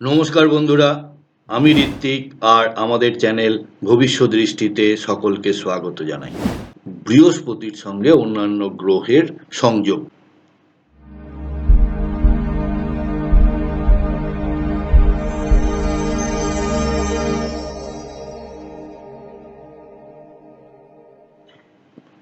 নমস্কার বন্ধুরা, আমি ঋত্বিক আর আমাদের চ্যানেল ভবিষ্যৎ দৃষ্টিতে সকলকে স্বাগত জানাই। বৃহস্পতির সঙ্গে অন্যান্য গ্রহের সংযোগ।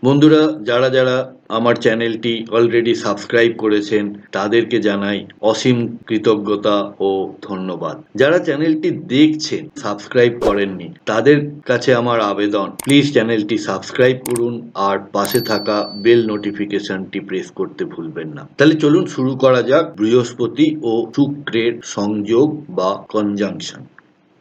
বন্ধুরা, যারা যারা আমার চ্যানেলটি অলরেডি সাবস্ক্রাইব করেছেন, তাদেরকে জানাই অসীম কৃতজ্ঞতা ও ধন্যবাদ। যারা চ্যানেলটি দেখছেন, সাবস্ক্রাইব করেননি, তাদের কাছে আমার আবেদন, প্লিজ চ্যানেলটি সাবস্ক্রাইব করুন আর পাশে থাকা বেল নোটিফিকেশনটি প্রেস করতে ভুলবেন না। তাহলে চলুন শুরু করা যাক বৃহস্পতি ও শুক্রের সংযোগ বা কনজাংশন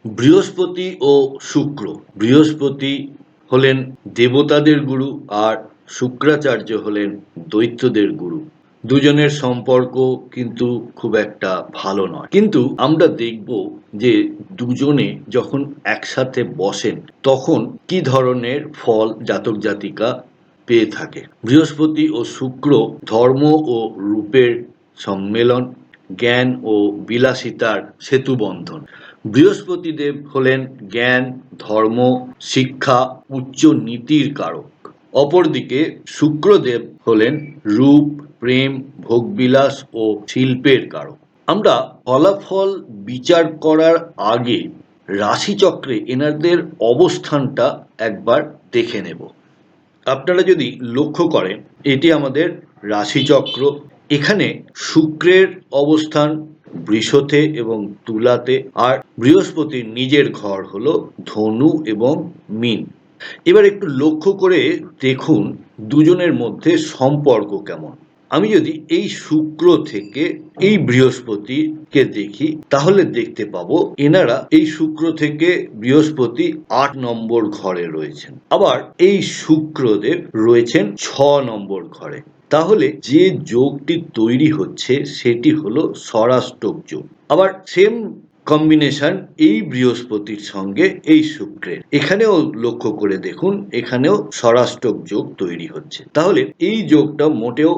বৃহস্পতি ও শুক্র। বৃহস্পতি হলেন দেবতাদের গুরু আর শুক্রাচার্য হলেন দৈত্যদের গুরু। দুজনের সম্পর্ক কিন্তু খুব একটা ভালো নয়। কিন্তু আমরা দেখব যে দুজনে যখন একসাথে বসেন, তখন কি ধরনের ফল জাতক জাতিকা পেয়ে থাকে। বৃহস্পতি ও শুক্র ধর্ম ও রূপের সম্মেলন, জ্ঞান ও বিলাসিতার সেতুবন্ধন। বৃহস্পতিদেব হলেন জ্ঞান, ধর্ম, শিক্ষা, উচ্চ নীতির কারক। অপরদিকে শুক্রদেব হলেন রূপ, প্রেম, ভোগবিলাস ও শিল্পের কারক। আমরা ফলাফল বিচার করার আগে রাশিচক্রে এনাদের অবস্থানটা একবার দেখে নেব। আপনারা যদি লক্ষ্য করেন, এটি আমাদের রাশিচক্র। এখানে শুক্রের অবস্থান বৃষতে এবং তুলাতে, আর বৃহস্পতির নিজের ঘর হলো ধনু এবং মিন। এবার একটু লক্ষ্য করে দেখুন দুজনের মধ্যে সম্পর্ক কেমন। আমি যদি এই শুক্র থেকে এই বৃহস্পতিকে দেখি, তাহলে দেখতে পাবো এনারা এই শুক্র থেকে বৃহস্পতি আট নম্বর ঘরে রয়েছেন। আবার এই শুক্রদেব রয়েছেন ছ নম্বর ঘরে। তাহলে যে যোগটি তৈরি হচ্ছে, সেটি হলো স্বরাষ্টক যোগ। আবার সেম কম্বিনেশন এই বৃহস্পতির সঙ্গে এই শুক্রের। এখানেও লক্ষ্য করে দেখুন, এখানেও স্বরাষ্টক যোগ তৈরি হচ্ছে। তাহলে এই যোগটা মোটেও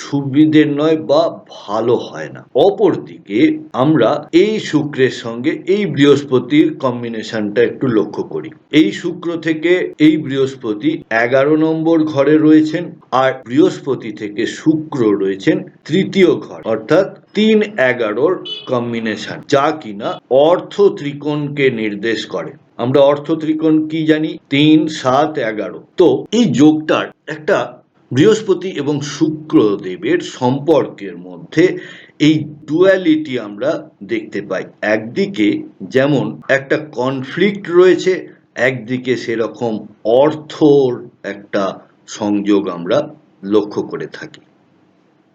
সুবিধের নয় বা ভালো হয় না। অপরদিকে আমরা এই শুক্রের সঙ্গে এই বৃহস্পতির কম্বিনেশনটা একটু লক্ষ্য করি। এই শুক্র থেকে এই বৃহস্পতি এগারো নম্বর ঘরে রয়েছেন আর বৃহস্পতি থেকে শুক্র রয়েছেন তৃতীয় ঘর, অর্থাৎ তিন এগারোর কম্বিনেশন যা কিনা অর্থ ত্রিকোণকে নির্দেশ করে। আমরা অর্থ ত্রিকোণ কি জানি? তিন, সাত, এগারো। তো এই যোগটার একটা বৃহস্পতি এবং শুক্রদেবের সম্পর্কের মধ্যে এই ডুয়ালিটি আমরা দেখতে পাই। একদিকে যেমন একটা কনফ্লিক্ট রয়েছে, একদিকে সেরকম অর্থর একটা সংযোগ আমরা লক্ষ্য করে থাকি।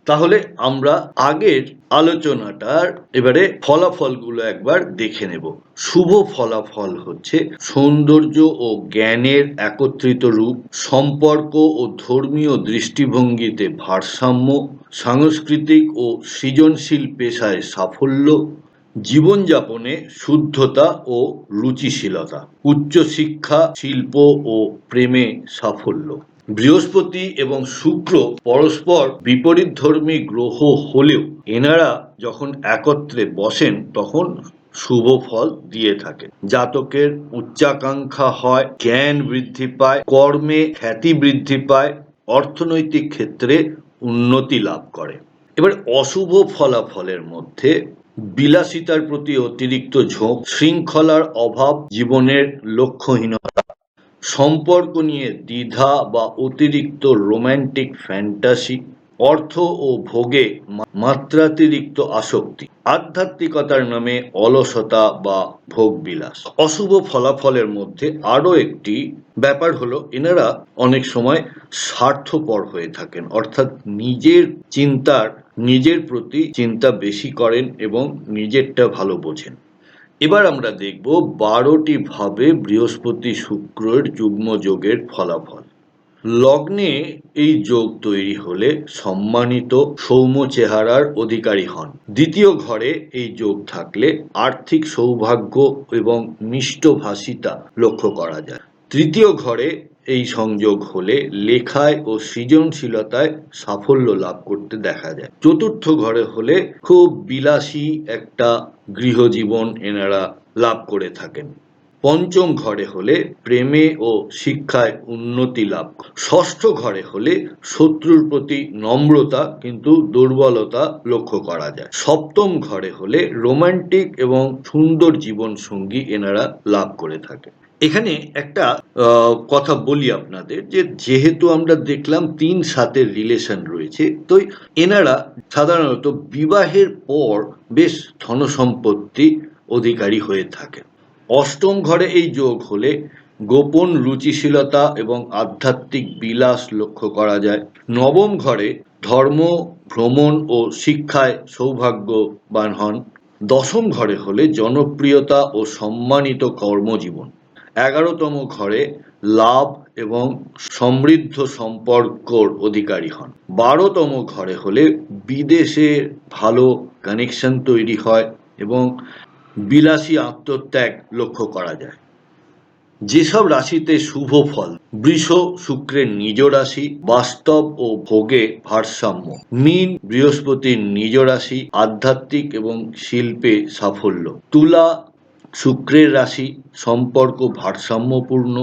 তাহলে আমরা আগের আলোচনাটার এবারে ফলাফলগুলো একবার দেখে নেব। শুভ ফলাফল হচ্ছে সৌন্দর্য ও জ্ঞানের একত্রিত রূপ, সম্পর্ক ও ধর্মীয় দৃষ্টিভঙ্গিতে ভারসাম্য, সাংস্কৃতিক ও সৃজনশীল পেশায় সাফল্য, জীবনযাপনে শুদ্ধতা ও রুচিশীলতা, উচ্চশিক্ষা, শিল্প ও প্রেমে সাফল্য। বৃহস্পতি এবং শুক্র পরস্পর বিপরীত ধর্মী গ্রহ হলেও এনারা যখন একত্রে বসেন তখন শুভ ফল দিয়ে থাকে জাতকের উচ্চাকাঙ্ক্ষা হয়, জ্ঞান বৃদ্ধি পায়, কর্মে খ্যাতি বৃদ্ধি পায়, অর্থনৈতিক ক্ষেত্রে উন্নতি লাভ করে। এবার অশুভ ফলাফলের মধ্যে বিলাসিতার প্রতি অতিরিক্ত ঝোঁক, শৃঙ্খলার অভাব, জীবনের লক্ষ্যহীনতা সম্পর্ক নিয়ে দ্বিধা বা অতিরিক্ত রোম্যান্টিক ফ্যান্টাসি, অর্থ ও ভোগে মাত্রাতিরিক্ত আসক্তি, আধ্যাত্মিকতার নামে অলসতা বা ভোগবিলাস। অশুভ ফলাফলের মধ্যে আরও একটি ব্যাপার হলো, এনারা অনেক সময় স্বার্থপর হয়ে থাকেন, অর্থাৎ নিজের চিন্তার, নিজের প্রতি চিন্তা বেশি করেন এবং নিজেরটা ভালো বোঝেন। এবার আমরা দেখব বারোটি ভাবে বৃহস্পতি শুক্রের যুগ্ম যোগের ফলাফল। লগ্নে এই যোগ তৈরি হলে সম্মানিত সৌম্য চেহারার অধিকারী হন। দ্বিতীয় ঘরে এই যোগ থাকলে আর্থিক সৌভাগ্য এবং মিষ্টভাষিতা লক্ষ্য করা যায়। তৃতীয় ঘরে এই সংযোগ হলে লেখায় ও সৃজনশীলতায় সাফল্য লাভ করতে দেখা যায়। চতুর্থ ঘরে হলে খুব বিলাসী একটা গৃহজীবন এনারা লাভ করে থাকেন। পঞ্চম ঘরে হলে প্রেমে ও শিক্ষায় উন্নতি লাভ। ষষ্ঠ ঘরে হলে শত্রুর প্রতি নম্রতা কিন্তু দুর্বলতা লক্ষ্য করা যায়। সপ্তম ঘরে হলে রোমান্টিক এবং সুন্দর জীবন সঙ্গী এনারা লাভ করে থাকে এখানে একটা কথা বলি আপনাদের যে যেহেতু আমরা দেখলাম তিন সাতের রিলেশন রয়েছে, তো এনারা সাধারণত বিবাহের পর বেশ ধনসম্পত্তি অধিকারী হয়ে থাকে অষ্টম ঘরে এই যোগ হলে গোপন রুচিশীলতা এবং আধ্যাত্মিক বিলাস লক্ষ্য করা যায়। নবম ঘরে ধর্ম, ভ্রমণ ও শিক্ষায় সৌভাগ্যবান হন। দশম ঘরে হলে জনপ্রিয়তা ও সম্মানিত কর্মজীবন। এগারোতম ঘরে লাভ এবং সমৃদ্ধ সম্পর্কর অধিকারী হন। বারোতম ঘরে হলে বিদেশে ভালো কানেকশন তৈরি হয় এবং বিলাসী আত্মত্যাগ লক্ষ্য করা যায়। যেসব রাশিতে শুভ ফল, বৃষ শুক্রের নিজ রাশি, বাস্তব ও ভোগে ভারসাম্য, মীন বৃহস্পতির নিজ রাশি, আধ্যাত্মিক এবং শিল্পে সাফল্য, তুলা শুক্রের রাশি সম্পর্ক ভারসাম্যপূর্ণ।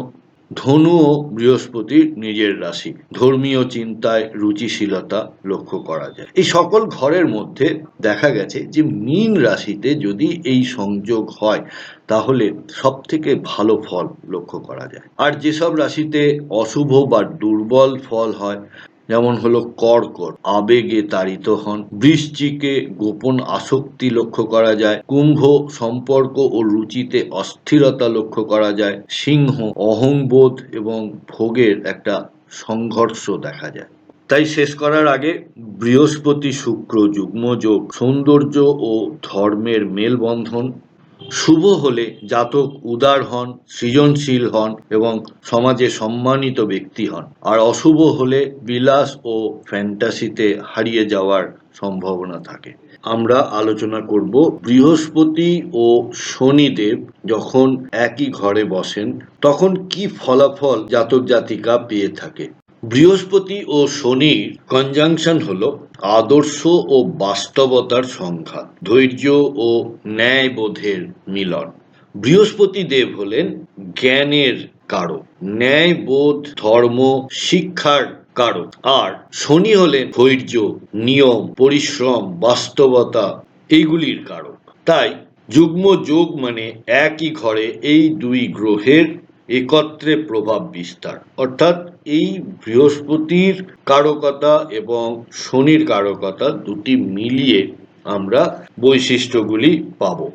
ধনু ও বৃহস্পতির নিজের রাশি। ধর্মীয় চিন্তায় রুচিশীলতা লক্ষ্য করা যায়। এই সকল ঘরের মধ্যে দেখা গেছে যে মীন রাশিতে যদি এই সংযোগ হয়, তাহলে সব থেকে ভালো ফল লক্ষ্য করা যায়। আর যেসব রাশিতে অশুভ বা দুর্বল ফল হয় যেমন হলো কর্কট আবেগে তাড়িত হন। বৃশ্চিকে গোপন আসক্তি লক্ষ্য করা যায়। কুম্ভ সম্পর্ক ও রুচিতে অস্থিরতা লক্ষ্য করা যায়। সিংহ, অহংবোধ এবং ভোগের একটা সংঘর্ষ দেখা যায়। তাই শেষ করার আগে বৃহস্পতি শুক্র যুগ্মযোগ সৌন্দর্য ও ধর্মের মেলবন্ধন শুভ হলে জাতক উদার হন, সৃজনশীল হন এবং সমাজে সম্মানিত ব্যক্তি হন। আর অশুভ হলে বিলাস ও ফ্যান্টাসিতে হারিয়ে যাওয়ার সম্ভাবনা থাকে। আমরা আলোচনা করব বৃহস্পতি ও শনিদেব যখন একই ঘরে বসেন, তখন কি ফলাফল জাতক জাতিকা পেয়ে থাকে? বৃহস্পতি ও শনির কনজাংশন হল আদর্শ ও বাস্তবতার সংখ্যা ধৈর্য ও ন্যায়বোধের মিলন। বৃহস্পতি দেব হলেন জ্ঞানের কারক, ন্যায়বোধ, ধর্ম, শিক্ষার কারক। আর শনি হলেন ধৈর্য, নিয়ম, পরিশ্রম, বাস্তবতা এইগুলির কারক। তাই যুগ্ম যোগ মানে একই ঘরে এই দুই গ্রহের একত্রে প্রভাব বিস্তার। অর্থাৎ এই বৃহস্পতির কারকতা এবং শনির কারকতা দুটি মিলিয়ে আমরা বৈশিষ্ট্যগুলি পাব।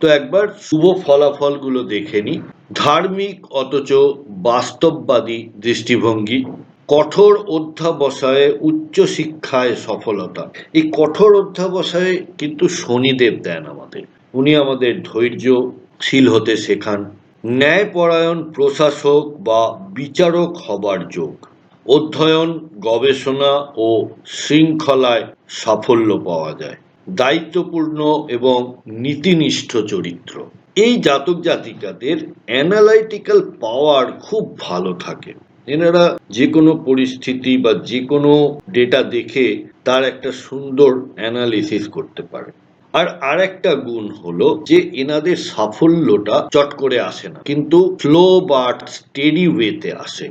তো একবার শুভ ফলাফলগুলো দেখে নিই। ধার্মিক অথচ বাস্তববাদী দৃষ্টিভঙ্গি, কঠোর অধ্যাবসায়ে উচ্চ শিক্ষায় সফলতা। এই কঠোর অধ্যাবসায়ে কিন্তু শনিদেব দেন আমাদের। উনি আমাদের ধৈর্যশীল হতে শেখান। ন্যায়পরায়ণ প্রশাসক বা বিচারক হবার যোগ, অধ্যয়ন, গবেষণা ও শৃঙ্খলায় সাফল্য পাওয়া যায়। দায়িত্বপূর্ণ এবং নীতিনিষ্ঠ চরিত্র। এই জাতক জাতিকাদের অ্যানালাইটিক্যাল পাওয়ার খুব ভালো থাকে। এনারা যে কোনো পরিস্থিতি বা যে কোনো ডেটা দেখে তার একটা সুন্দর অ্যানালিসিস করতে পারে। আর আরেকটা গুণ হলো যে এনাদের সাফল্যটা চট করে আসে না। কিন্তু ফ্লো বা স্টেডি ওয়েতে আসে।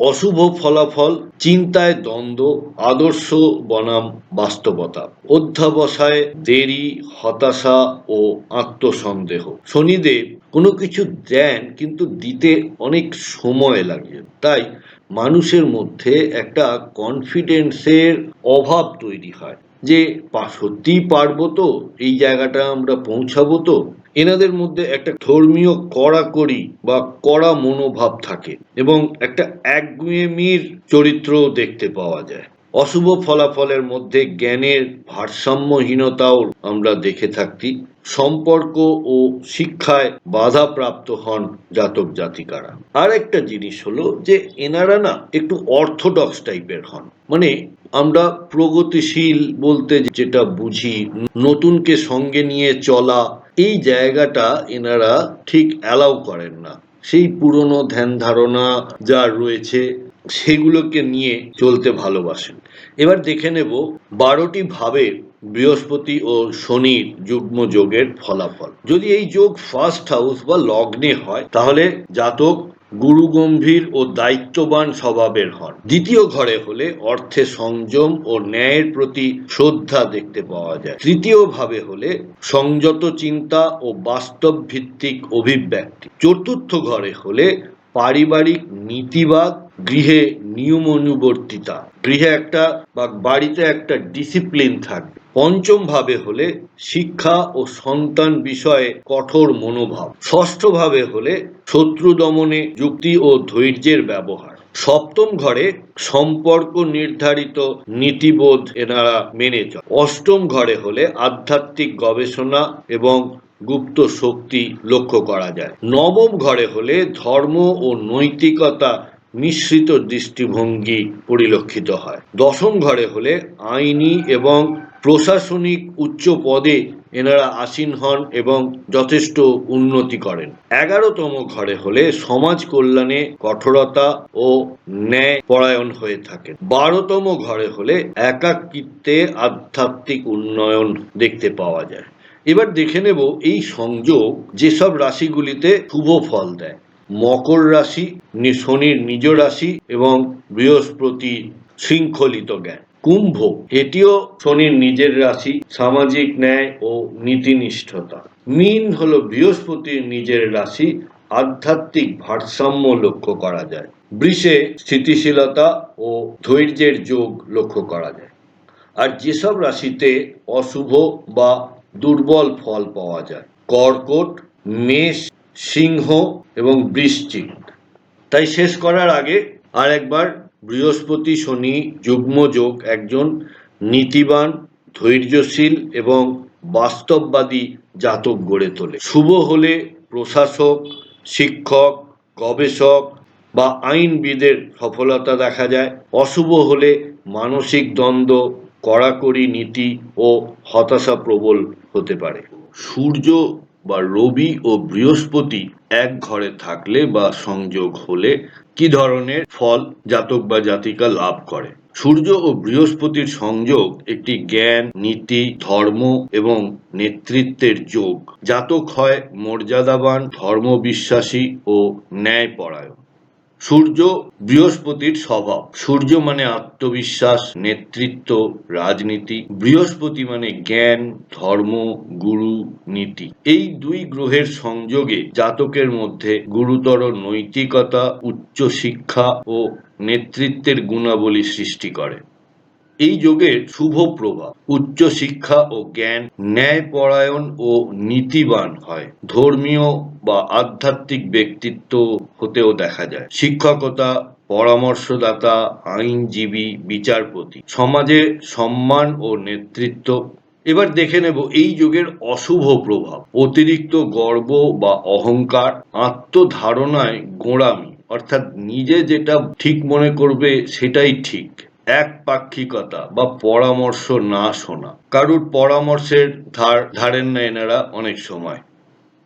অশুভ ফলাফল, চিন্তায় দ্বন্দ্ব, আদর্শ বনাম বাস্তবতা। অধ্যাবসায়, দেরি, হতাশা ও আত্মসন্দেহ। শনিদেব কোনো কিছু দেন কিন্তু দিতে অনেক সময় লাগে। তাই মানুষের মধ্যে একটা কনফিডেন্সের অভাব তৈরি হয়। যে সত্যিই পারব তো, এই জায়গাটা আমরা পৌঁছাবো তো, এনাদের মধ্যে একটা ধর্মীয় কড়াকড়ি বা কড়া মনোভাব থাকে এবং একটা একগুয়েমির চরিত্রও দেখতে পাওয়া যায়। অশুভ ফলাফলের মধ্যে জ্ঞানের ভারসাম্যহীনতাও আমরা দেখে থাকি। সম্পর্ক ও শিক্ষায় বাধাপ্রাপ্ত হন জাতক জাতিকারা। আর একটা জিনিস হলো যে, এনারা না একটু অর্থোডক্স টাইপের হন। মানে আমরা প্রগতিশীল বলতে যেটা বুঝি, নতুনকে সঙ্গে নিয়ে চলা, এই জায়গাটা এনারা ঠিক অ্যালাউ করেন না। সেই পুরনো ধ্যান ধারণা যা রয়েছে, সেগুলোকে নিয়ে চলতে ভালোবাসেন। এবার দেখে নেব বারোটি ভাবে বৃহস্পতি ও শনির যুগ্ম যোগের ফলাফল। যদি এই যোগ ফার্স্ট হাউস বা লগ্নে হয়, তাহলে জাতক গুরু গম্ভীর ও দায়িত্ববান স্বভাবের হন। দ্বিতীয় ঘরে হলে অর্থে সংযম ও ন্যায়ের প্রতি শ্রদ্ধা দেখতে পাওয়া যায়। তৃতীয় ভাবে হলে সংযত চিন্তা ও বাস্তব ভিত্তিক অভিব্যক্তি। চতুর্থ ঘরে হলে পারিবারিক নীতিবাদ, গৃহে নিয়ম অনুবর্তিতা গৃহে একটা বা বাড়িতে একটা ডিসিপ্লিন থাকবে। পঞ্চম ভাবে হলে শিক্ষা ও সন্তান বিষয়ে কঠোর মনোভাব। ষষ্ঠ ভাবে হলে শত্রু দমনে যুক্তি ও ধৈর্যের ব্যবহার। সপ্তম ঘরে সম্পর্ক নির্ধারিত নীতিবোধ এনারা মেনে চলে। অষ্টম ঘরে হলে আধ্যাত্মিক গবেষণা এবং গুপ্ত শক্তি লক্ষ্য করা যায়। নবম ঘরে হলে ধর্ম ও নৈতিকতা মিশ্রিত দৃষ্টিভঙ্গি পরিলক্ষিত হয়। দশম ঘরে হলে আইনি এবং প্রশাসনিক উচ্চ পদে এনারা আসীন হন এবং যথেষ্ট উন্নতি করেন। এগারোতম ঘরে হলে সমাজ কল্যাণে কঠোরতা ও ন্যায় পরায়ণ হয়ে থাকেন। বারোতম ঘরে হলে একাকিত্বে আধ্যাত্মিক উন্নয়ন দেখতে পাওয়া যায়। এবার দেখে নেব এই সংযোগ যেসব রাশিগুলিতে শুভ ফল দেয়। মকর রাশি, শনির নিজ রাশি এবং বৃহস্পতি শৃঙ্খলিত জ্ঞান। কুম্ভ, এটিও শনির নিজের রাশি, সামাজিক ন্যায় ও নীতিনিষ্ঠতা। মীন হলো বৃহস্পতির নিজের রাশি, আধ্যাত্মিক ভারসাম্য লক্ষ্য করা যায়। বৃষে স্থিতিশীলতা ও ধৈর্যের যোগ লক্ষ্য করা যায়। আর যেসব রাশিতে অশুভ বা দুর্বল ফল পাওয়া যায়, কর্কট, মেষ, সিংহ এবং বৃশ্চিক। তাই শেষ করার আগে আর একবার বৃহস্পতি শনি যুগ্ম যোগ একজন নীতিবান, ধৈর্যশীল এবং বাস্তববাদী জাতক গড়ে তোলে। শুভ হলে প্রশাসক, শিক্ষক, গবেষক বা আইনবিদের সফলতা দেখা যায়। অশুভ হলে মানসিক দ্বন্দ্ব, কড়াকড়ি নীতি ও হতাশা প্রবল হতে পারে। সূর্য বা রবি ও বৃহস্পতি এক ঘরে থাকলে বা সংযোগ হলে কি ধরনের ফল জাতক বা জাতিকা লাভ করে? সূর্য ও বৃহস্পতির সংযোগ একটি জ্ঞান, নীতি, ধর্ম এবং নেতৃত্বের যোগ। জাতক হয় মর্যাদাবান, ধর্মবিশ্বাসী ও ন্যায়পরায়ণ। সূর্য বৃহস্পতির স্বভাব। সূর্য মানে আত্মবিশ্বাস, নেতৃত্ব, রাজনীতি। বৃহস্পতি মানে জ্ঞান, ধর্ম, গুরু, নীতি। এই দুই গ্রহের সংযোগে জাতকের মধ্যে গুরুতর নৈতিকতা, উচ্চ শিক্ষা ও নেতৃত্বের গুণাবলী সৃষ্টি করে। এই যোগের শুভ প্রভাব। উচ্চ শিক্ষা ও জ্ঞান, ন্যায়পরায়ণ ও নীতিবান হয়। ধর্মীয় বা আধ্যাত্মিক ব্যক্তিত্ব হতেও দেখা যায়। শিক্ষকতা, পরামর্শদাতা, আইনজীবী, বিচারপতি, সমাজে সম্মান ও নেতৃত্ব। এবার দেখে নেব এই যুগের অশুভ প্রভাব। অতিরিক্ত গর্ব বা অহংকার, আত্মধারণায় গোঁড়ামি, অর্থাৎ নিজে যেটা ঠিক মনে করবে সেটাই ঠিক। এক পাক্ষিকতা বা পরামর্শ না শোনা। কারুর পরামর্শের ধার, ধারেন না এনারা অনেক সময়।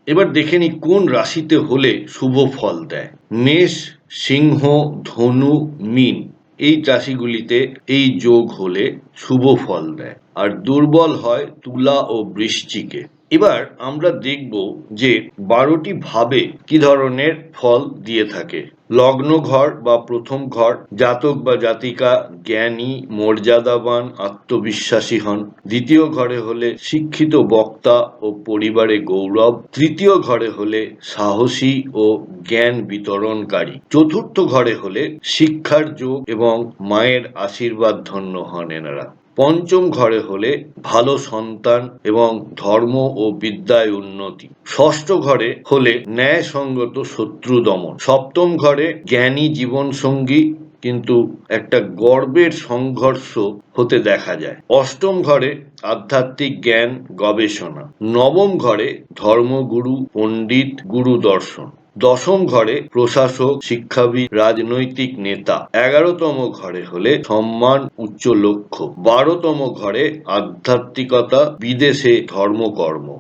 এবার দেখে নি কোন রাশিতে হলে শুভ ফল দেয়। মেষ, সিংহ, ধনু, মিন, এই রাশিগুলিতে এই যোগ হলে শুভ ফল দেয়। আর দুর্বল হয় তুলা ও বৃশ্চিকে। এবার আমরা দেখব যে বারোটি ভাবে কি ধরনের ফল দিয়ে থাকে। লগ্ন ঘর বা প্রথম ঘর, জাতক বা জাতিকা, জ্ঞানী, মর্যাদাবান, আত্মবিশ্বাসী হন। দ্বিতীয় ঘরে হলে শিক্ষিত বক্তা ও পরিবারে গৌরব। তৃতীয় ঘরে হলে সাহসী ও জ্ঞান বিতরণকারী। চতুর্থ ঘরে হলে শিক্ষার যোগ এবং মায়ের আশীর্বাদ ধন্য হন এনারা। পঞ্চম ঘরে হলে ভালো সন্তান এবং ধর্ম ও বিদ্যায় উন্নতি। ষষ্ঠ ঘরে হলে ন্যায়সঙ্গত শত্রু দমন। সপ্তম ঘরে জ্ঞানী জীবন সঙ্গী কিন্তু একটা গর্বের সংঘর্ষ হতে দেখা যায়। অষ্টম ঘরে আধ্যাত্মিক জ্ঞান গবেষণা। নবম ঘরে ধর্মগুরু, পণ্ডিত গুরু দর্শন দশম ঘরে প্রশাসক, শিক্ষাবিদ, রাজনৈতিক নেতা। এগারোতম ঘরে হলে সম্মান উচ্চ লক্ষ্য। বারোতম ঘরে আধ্যাত্মিকতা, বিদেশে ধর্মকর্ম।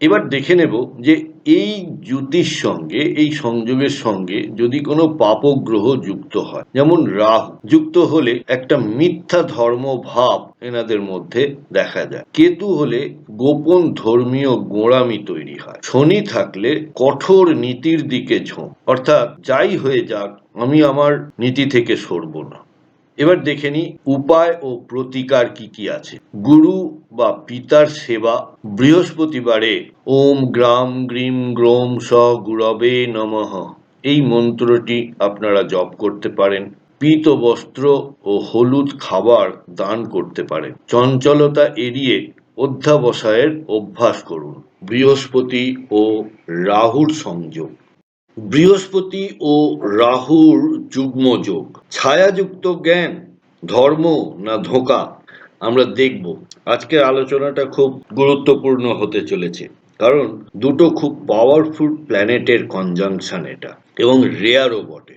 এবার দেখে নেব যে এই জ্যোতির সঙ্গে, এই সংযোগের সঙ্গে যদি কোনো পাপক গ্রহ যুক্ত হয়, যেমন রাহু, যুক্ত হলে একটা মিথ্যা ধর্ম ভাব এনাদের মধ্যে দেখা যায়। কেতু হলে গোপন ধর্মীয় গোঁড়ামি তৈরি হয়। শনি থাকলে কঠোর নীতির দিকে ঝোঁক। অর্থাৎ যাই হয়ে যাক, আমি আমার নীতি থেকে সরব না। এবার দেখে নি উপায় ও প্রতিকার কি কি আছে। গুরু বা পিতার সেবা বৃহস্পতিবারে ওম গ্রাম গ্রীম গ্রোম স গুরবে নমঃ। এই মন্ত্রটি আপনারা জপ করতে পারেন, পীত বস্ত্র ও হলুদ খাবার দান করতে পারেন। চঞ্চলতা এড়িয়ে অধ্যাবসায়ের অভ্যাস করুন। বৃহস্পতি ও রাহুর সংযোগ। বৃহস্পতি ও রাহুর যুগ্ম যোগ। ছায়াযুক্ত জ্ঞান, ধর্ম না ধোঁকা, আমরা দেখব। আজকের আলোচনাটা খুব গুরুত্বপূর্ণ হতে চলেছে। কারণ দুটো খুব পাওয়ারফুল প্ল্যানেটের কনজাংশন এটা, এবং রেয়ারও বটে।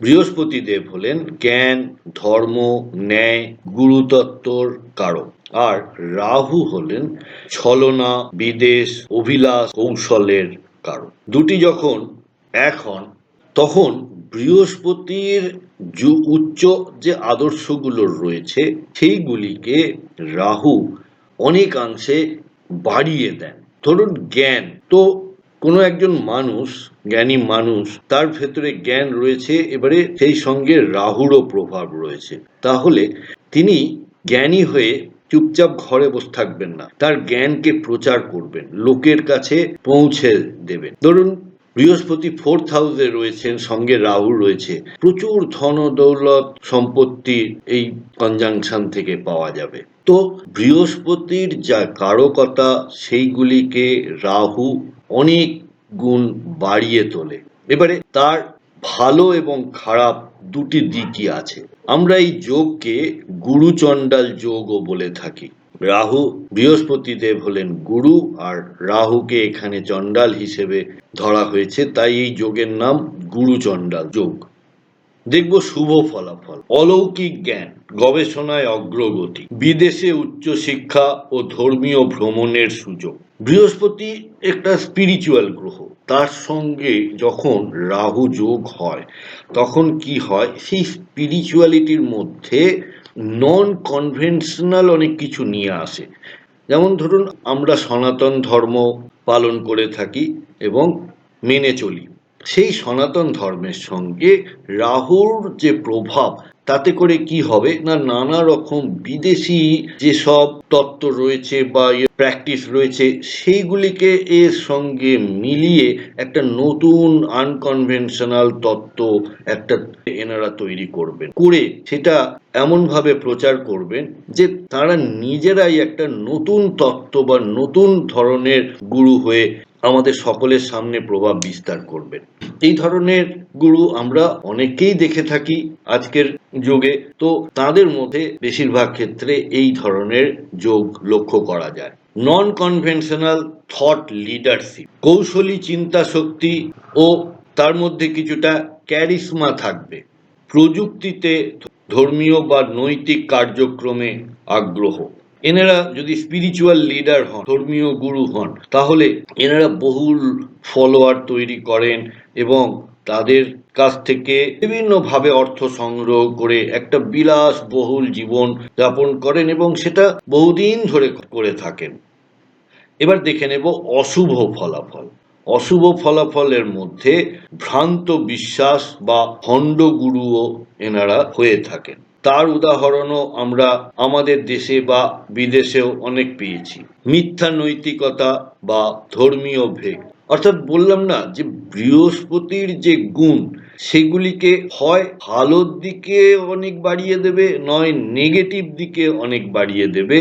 বৃহস্পতি দেব হলেন জ্ঞান, ধর্ম, ন্যায়, গুরুতত্ত্বর কারক। আর রাহু হলেন ছলনা, বিদেশ, অভিলাষ, কৌশলের কারক। দুটি যখন এক হন তখন বৃহস্পতির উচ্চ যে আদর্শগুলো রয়েছে, সেইগুলিকে রাহু অনেকাংশে বাড়িয়ে দেন। ধরুন জ্ঞান। তো কোনো একজন মানুষ, জ্ঞানী মানুষ, তার ভেতরে জ্ঞান রয়েছে, এবারে সেই সঙ্গে রাহুরও প্রভাব রয়েছে। তাহলে তিনি জ্ঞানী হয়ে চুপচাপ ঘরে বসে থাকবেন না। তার জ্ঞানকে প্রচার করবেন, লোকের কাছে পৌঁছে দেবেন। ধরুন বৃহস্পতি ফোর্থ হাউসে রয়েছেন, সঙ্গে রাহু রয়েছে। প্রচুর ধন দৌলত সম্পত্তি এই কনজাংশন থেকে পাওয়া যাবে। তো বৃহস্পতির যা কারকতা, সেইগুলিকে রাহু অনেক গুণ বাড়িয়ে তোলে। এবারে তার ভালো এবং খারাপ দুটি দিকই আছে। আমরা এই যোগকে গুরুচণ্ডাল যোগও বলে থাকি। রাহু বৃহস্পতি দেব হলেন গুরু আর রাহুকে এখানে চণ্ডাল হিসেবে ধরা হয়েছে, তাই এই যোগের নাম গুরুচণ্ডাল যোগ। দেখব শুভ ফলাফল। অলৌকিক জ্ঞান, গবেষণায় অগ্রগতি, বিদেশে উচ্চশিক্ষা ও ধর্মীয় ভ্রমণের সুযোগ। বৃহস্পতি একটা স্পিরিচুয়াল গ্রহ। তার সঙ্গে যখন রাহু যোগ হয়, তখন কি হয়? সেই স্পিরিচুয়ালিটির মধ্যে নন কনভেনশনাল অনেক কিছু নিয়ে আসে। যেমন ধরুন, আমরা সনাতন ধর্ম পালন করে থাকি এবং মেনে চলি। সেই সনাতন ধর্মের সঙ্গে রাহুর যে প্রভাব, তাতে করে কি হবে? না নানা রকম বিদেশি যেসব তত্ত্ব রয়েছে বা প্র্যাকটিস রয়েছে, সেইগুলিকে এর সঙ্গে মিলিয়ে একটা নতুন আনকনভেনশনাল তত্ত্ব একটা এনারা তৈরি করবেন। করে সেটা এমনভাবে প্রচার করবেন যে তারা নিজেরাই একটা নতুন তত্ত্ব বা নতুন ধরনের গুরু হয়ে আমাদের সকলের সামনে প্রভাব বিস্তার করবেন এই ধরনের গুরু আমরা অনেকেই দেখে থাকি আজকের যুগে। তো তাদের মধ্যে বেশিরভাগ ক্ষেত্রে এই ধরনের যোগ লক্ষ্য করা যায়। নন কনভেনশনাল থট লিডারশিপ কৌশলী চিন্তা শক্তি ও তার মধ্যে কিছুটা ক্যারিসমা থাকবে। প্রযুক্তিতে ধর্মীয় বা নৈতিক কার্যক্রমে আগ্রহ। এনারা যদি স্পিরিচুয়াল লিডার হন, ধর্মীয় গুরু হন, তাহলে এনারা বহুল ফলোয়ার তৈরি করেন এবং তাদের কাছ থেকে বিভিন্নভাবে অর্থ সংগ্রহ করে একটা বিলাস বহুল জীবন যাপন করেন এবং সেটা বহুদিন ধরে করে থাকেন। এবার দেখে নেব অশুভ ফলাফল। অশুভ ফলাফলের মধ্যে ভ্রান্ত বিশ্বাস বা ভণ্ড গুরুও এনারা হয়ে থাকেন। তার উদাহরণও আমরা আমাদের দেশে বা বিদেশেও অনেক পেয়েছি। মিথ্যা নৈতিকতা বা ধর্মীয় ভেগ অর্থাৎ বললাম না যে বৃহস্পতির যে গুণ, সেগুলিকে হয় ভালোর দিকে অনেক বাড়িয়ে দেবে, নয় নেগেটিভ দিকে অনেক বাড়িয়ে দেবে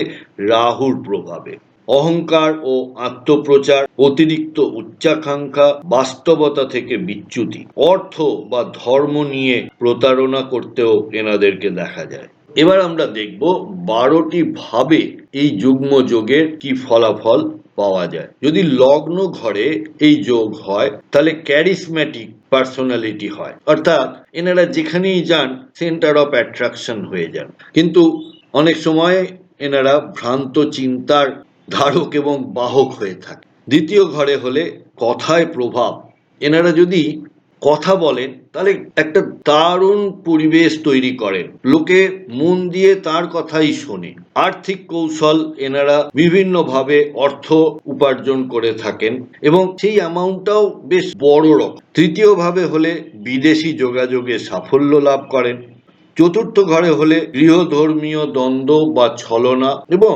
রাহুর প্রভাবে। অহংকার ও আত্মপ্রচার, অতিরিক্ত উচ্চাকাঙ্ক্ষা, বাস্তবতা থেকে বিচ্যুতি, অর্থ বা ধর্ম নিয়ে প্রতারণা করতেও এনাদেরকে দেখা যায়। এবার আমরা দেখব বারোটি ভাবে এই যুগ্ম যোগের কি ফলাফল পাওয়া যায়। যদি লগ্ন ঘরে এই যোগ হয়, তাহলে ক্যারিসম্যাটিক পার্সোনালিটি হয়। অর্থাৎ এনারা যেখানেই যান সেন্টার অফ অ্যাট্রাকশন হয়ে যান। কিন্তু অনেক সময় এনারা ভ্রান্ত চিন্তার ধারক এবং বাহক হয়ে থাকে। দ্বিতীয় ঘরে হলে কথায় প্রভাব। এনারা যদি কথা বলেন, তাহলে একটা দারুণ পরিবেশ তৈরি করেন। লোকে মন দিয়ে তার কথাই শোনে। আর্থিক কৌশল এনারা বিভিন্নভাবে অর্থ উপার্জন করে থাকেন এবং সেই অ্যামাউন্টটাও বেশ বড় রকম। তৃতীয়ভাবে হলে বিদেশি যোগাযোগে সাফল্য লাভ করেন। চতুর্থ ঘরে হলে গৃহধর্মীয় দ্বন্দ্ব বা ছলনা এবং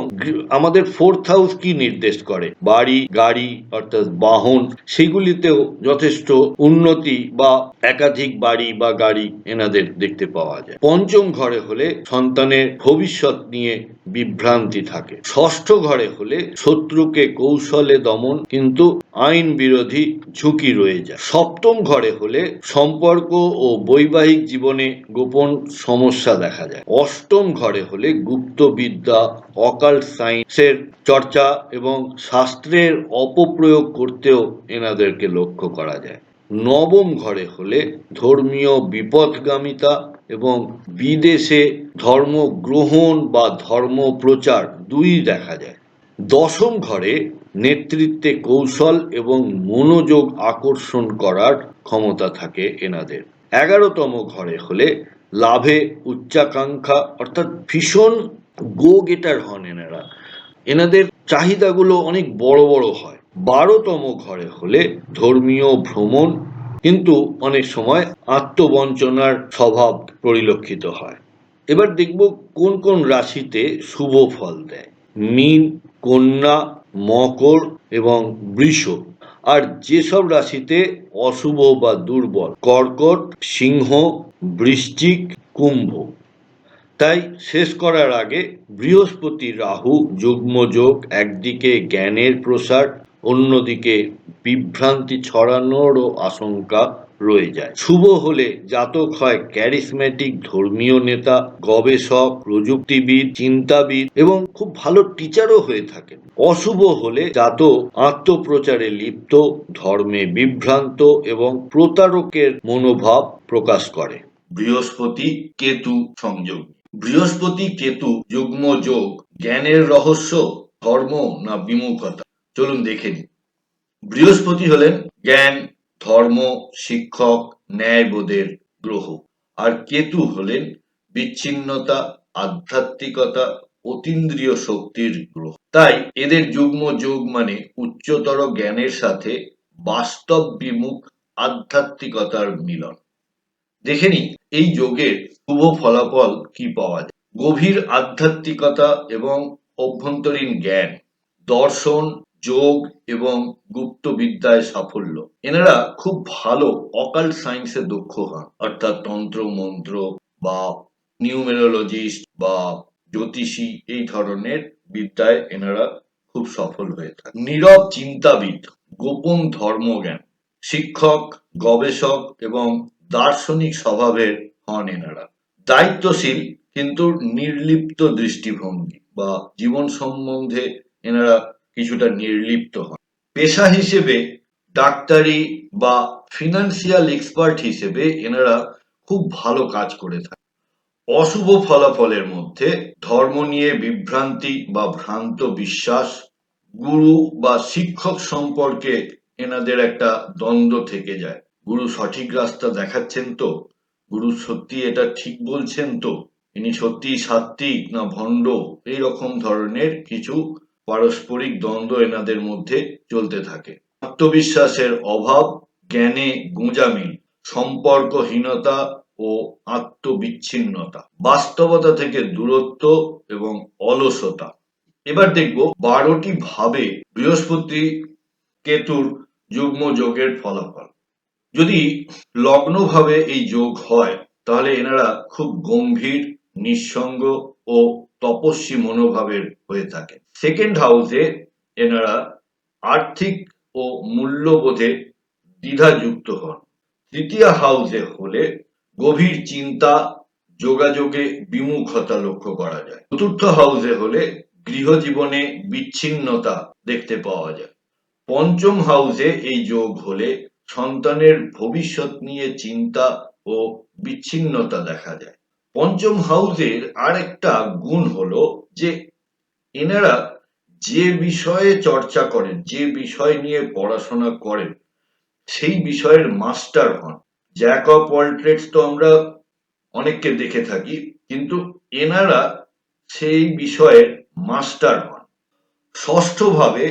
আমাদের ফোর্থ হাউস কি নির্দেশ করে? বাড়ি, গাড়ি অর্থাৎ বাহন, সেগুলিতেও যথেষ্ট উন্নতি বা একাধিক বাড়ি বা গাড়ি এনাদের দেখতে পাওয়া যায়। পঞ্চম ঘরে হলে সন্তানের ভবিষ্যৎ নিয়ে বিভ্রান্তি থাকে। ষষ্ঠ ঘরে হলে শত্রুকে কৌশলে দমন, কিন্তু আইন বিরোধী ঝুঁকি রয়ে যায়। সপ্তম ঘরে হলে সম্পর্ক ও বৈবাহিক জীবনে গোপন সমস্যা দেখা যায়। অষ্টম ঘরে হলে গুপ্তবিদ্যা অকাল সায়েন্সের চর্চা এবং শাস্ত্রের অপপ্রয়োগ করতেও এনাদেরকে লক্ষ্য করা যায়। নবম ঘরে হলে ধর্মীয় বিপদগামিতা এবং বিদেশে ধর্ম গ্রহণ বা ধর্ম প্রচার দুই দেখা যায়। দশম ঘরে নেতৃত্বে কৌশল এবং মনোযোগ আকর্ষণ করার ক্ষমতা থাকে এনাদের। এগারোতম ঘরে হলে লাভে উচ্চাকাঙ্ক্ষা অর্থাৎ ভীষণ গো গেটার হন এনারা। এনাদের চাহিদাগুলো অনেক বড় বড় হয়। বারোতম ঘরে হলে ধর্মীয় ভ্রমণ কিন্তু অনেক সময় আত্মবঞ্চনার স্বভাব পরিলক্ষিত হয়। এবার দেখব কোন কোন রাশিতে শুভ ফল দেয়। মীন, কন্যা, মকর এবং বৃষ। আর যেসব রাশিতে অশুভ বা দুর্বল, কর্কট, সিংহ, বৃশ্চিক, কুম্ভ। তাই শেষ করার আগে বৃহস্পতি, রাহু যুগ্মযোগ একদিকে জ্ঞানের প্রসার অন্যদিকে বিভ্রান্তি ছড়ানোরও আশঙ্কা রয়ে যায়। শুভ হলে জাতক হয় ক্যারিসম্যাটিক ধর্মীয় নেতা, গবেষক, প্রযুক্তিবিদ, চিন্তাবিদ এবং খুব ভালো টিচারও হয়ে থাকেন। অশুভ হলে জাতক আত্মপ্রচারে লিপ্ত, ধর্মে বিভ্রান্ত এবং প্রতারকের মনোভাব প্রকাশ করে। বৃহস্পতি কেতু সংযোগ। বৃহস্পতি কেতু যুগ্ম যোগ, জ্ঞানের রহস্য, ধর্ম না বিমুখতা? চলুন দেখে নিই। বৃহস্পতি হলেন জ্ঞান, ধর্ম, শিক্ষক, ন্যায়বোধের গ্রহ। আর কেতু হলেন বিচ্ছিন্নতা, আধ্যাত্মিকতা, অতীন্দ্রিয় শক্তির গ্রহ। তাই এদের যুগ্ম যোগ মানে উচ্চতর জ্ঞানের সাথে বাস্তব বিমুখ আধ্যাত্মিকতার মিলন। দেখে নিই, এই যোগের শুভ ফলাফল কি পাওয়া যায়। গভীর আধ্যাত্মিকতা এবং অভ্যন্তরীণ জ্ঞান, দর্শন যোগ এবং গুপ্ত বিদ্যায় সাফল্য। এনারা খুব ভালো অকাল সায়েন্সে দক্ষ হন। অর্থাৎ তন্ত্র, মন্ত্র বা নিউমেরোলজিস্ট বা জ্যোতিষী এই ধরনের বিদ্যায় এনারা খুব সফল হয়ে থাকে নীরব চিন্তাবিদ, গোপন ধর্মজ্ঞান, শিক্ষক, গবেষক এবং দার্শনিক স্বভাবের হন এনারা। দায়িত্বশীল কিন্তু নির্লিপ্ত দৃষ্টিভঙ্গি বা জীবন সম্বন্ধে এনারা কিছুটা নির্লিপ্ত হন পেশা হিসেবে ডাক্তারি বা ফিনান্সিয়াল এক্সপার্ট হিসেবে এনারা খুব ভালো কাজ করে থাকে অশুভ ফলাফলের মধ্যে ধর্ম নিয়ে বিভ্রান্তি বা ভ্রান্ত বিশ্বাস, গুরু বা শিক্ষক সম্পর্কে এনাদের একটা দ্বন্দ্ব থেকে যায়। গুরু সঠিক রাস্তা দেখাচ্ছেন তো? গুরু সত্যি এটা ঠিক বলছেন তো? ইনি সত্যি সাত্বিক না ভণ্ড? এই রকম ধরনের কিছু পারস্পরিক দ্বন্দ্ব এনাদের মধ্যে চলতে থাকে। আত্মবিশ্বাসের অভাব, জ্ঞানে গোঁজামিল সম্পর্কহীনতা ও আত্মবিচ্ছিন্নতা, বাস্তবতা থেকে দূরত্ব এবং অলসতা। এবার দেখব বারোটি ভাবে বৃহস্পতি কেতুর যুগ্ম যোগের ফলাফল। যদি লগ্নভাবে এই যোগ হয়, তাহলে এনারা খুব গম্ভীর, নিঃসঙ্গ ও তপস্বী মনোভাবের হয়ে থাকে। সেকেন্ড হাউসে এনারা আর্থিক ও মূল্যবোধে দ্বিধাযুক্ত হন। তৃতীয় হাউসে হলে গভীর চিন্তা, যোগাযোগে বিমুখতা লক্ষ্য করা যায়। চতুর্থ হাউসে হলে গৃহজীবনে বিচ্ছিন্নতা দেখতে পাওয়া যায়। পঞ্চম হাউসে এই যোগ হলে সন্তানের ভবিষ্যৎ নিয়ে চিন্তা ও বিচ্ছিন্নতা দেখা যায়। পঞ্চম হাউসের আরেকটা গুণ হলো যে এনারা যে বিষয়ে চর্চা করেন, যে বিষয় নিয়ে পড়াশোনা করেন, সেই বিষয়ের মাস্টার হন। জ্যাক অফ অল তো আমরা অনেককে দেখে থাকি, কিন্তু এনারা সেই বিষয়ের মাস্টার হন। ষষ্ঠভাবে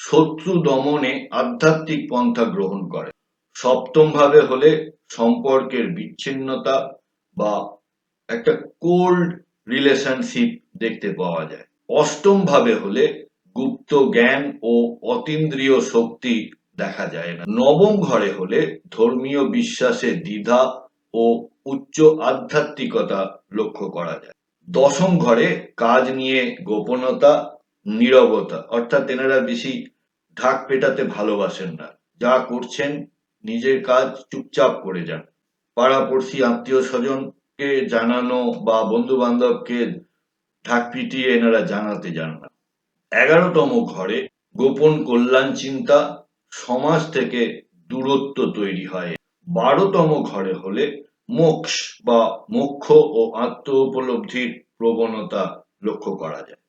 শত্রু দমনে আধ্যাত্মিক পন্থা গ্রহণ করে সপ্তম ভাবে হলে সম্পর্কের বিচ্ছিন্নতা বা একটা কোল্ড রিলেশনশিপ দেখতে পাওয়া যায়। অষ্টম ভাবে হলে গুপ্ত জ্ঞান ও অতীন্দ্রিয় শক্তি দেখা যায় না। নবম ঘরে হলে ধর্মীয় বিশ্বাসে দ্বিধা ও উচ্চ আধ্যাত্মিকতা লক্ষ্য করা যায়। দশম ঘরে কাজ নিয়ে গোপনতা, নীরবতা, অর্থাৎ এনারা বেশি ঢাক পেটাতে ভালোবাসেন না। যা করছেন, নিজের কাজ চুপচাপ করে যান। পাড়াপড়শি, আত্মীয় স্বজনকে জানানো বা বন্ধু বান্ধবকে ঢাক পিটিয়ে এনারা জানাতে যান না। এগারোতম ঘরে গোপন কল্যাণ চিন্তা সমাজ থেকে দূরত্ব তৈরি হয়। বারোতম ঘরে হলে মোক্ষ বা মোক্ষ ও আত্ম উপলব্ধির প্রবণতা লক্ষ্য করা যায়।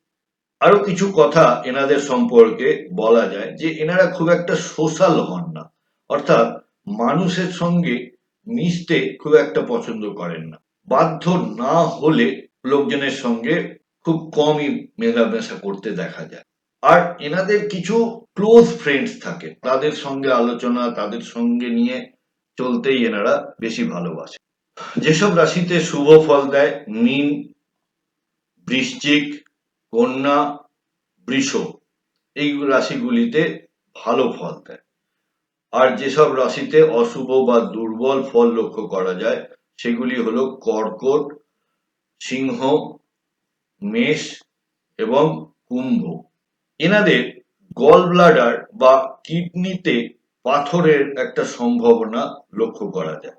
আরও কিছু কথা এনাদের সম্পর্কে বলা যায় যে এনারা খুব একটা সোশ্যাল হন না। অর্থাৎ মানুষের সঙ্গে মিশতে খুব একটা পছন্দ করেন না। বাধ্য না হলে লোকজনের সঙ্গে খুব কমই মেলামেশা করতে দেখা যায়। আর এনাদের কিছু ক্লোজ ফ্রেন্ডস থাকে। তাদের সঙ্গে আলোচনা, তাদের সঙ্গে নিয়ে চলতেই এনারা বেশি ভালোবাসে। যেসব রাশিতে শুভ ফল দেয়, মীন, বৃশ্চিক, কন্যা, বৃষ, এই রাশিগুলিতে ভালো ফল দেয়। আর যেসব রাশিতে অশুভ বা দুর্বল ফল লক্ষ্য করা যায় সেগুলি হলো কর্কট, সিংহ, মেষ এবং কুম্ভ। এনাদের গল ব্লাডার বা কিডনিতে পাথরের একটা সম্ভাবনা লক্ষ্য করা যায়।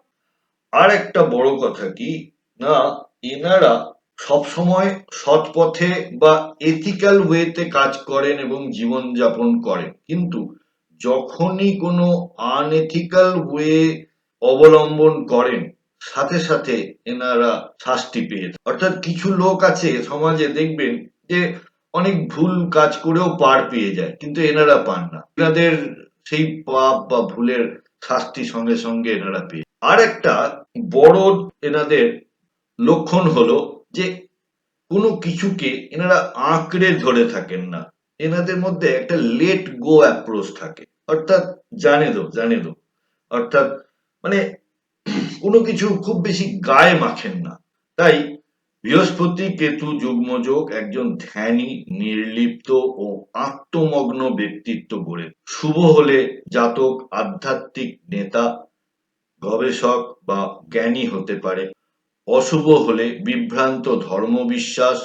আর একটা বড় কথা কি, না, এনারা সবসময় সৎ পথে বা এথিক্যাল ওয়েতে কাজ করেন এবং জীবন যাপন করেন। কিন্তু যখনই কোনো আনএথিক্যাল ওয়ে অবলম্বন করেন সাথে সাথে এনারা শাস্তি পেয়ে। অর্থাৎ কিছু লোক আছে সমাজে দেখবেন যে অনেক ভুল কাজ করেও পার পেয়ে যায়, কিন্তু এনারা পান না। এনাদের সেই পাপ বা ভুলের শাস্তি সঙ্গে সঙ্গে এনারা পেয়ে আর একটা বড় এনাদের লক্ষণ হলো যে কোনো কিছুকে এনারা আঁকড়ে ধরে থাকেন না। এনাদের মধ্যে একটা লেট গো অ্যাপ্রোচ থাকে। অর্থাৎ জানে দো জানে দো। অর্থাৎ মানে কোনো কিছু খুব বেশি গায়ে মাখেন না। তাই বৃহস্পতি, কেতু যুগ্মযোগ একজন ধ্যানী, নির্লিপ্ত ও আত্মমগ্ন ব্যক্তিত্ব গড়ে। শুভ হলে জাতক, আধ্যাত্মিক নেতা, গবেষক বা জ্ঞানী হতে পারে। অশুভ হলে বিভ্রান্ত ধর্মবিশ্বাস,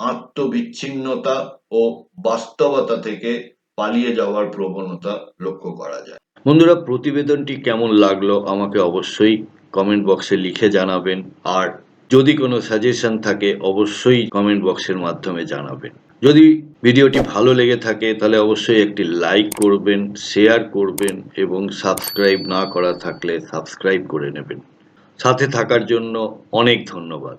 আত্মবিচ্ছিন্নতা ও বাস্তবতা থেকে পালিয়ে যাওয়ার প্রবণতা লক্ষ্য করা যায়। বন্ধুরা, প্রতিবেদনটি কেমন লাগল আমাকে অবশ্যই কমেন্ট বক্সে লিখে জানাবেন। আর যদি কোনো সাজেশন থাকে, অবশ্যই কমেন্ট বক্সের মাধ্যমে জানাবেন। যদি ভিডিওটি ভালো লেগে থাকে, তাহলে অবশ্যই একটি লাইক করবেন শেয়ার করবেন, এবং সাবস্ক্রাইব না করা থাকলে সাবস্ক্রাইব করে নেবেন। সাথে থাকার জন্য অনেক ধন্যবাদ।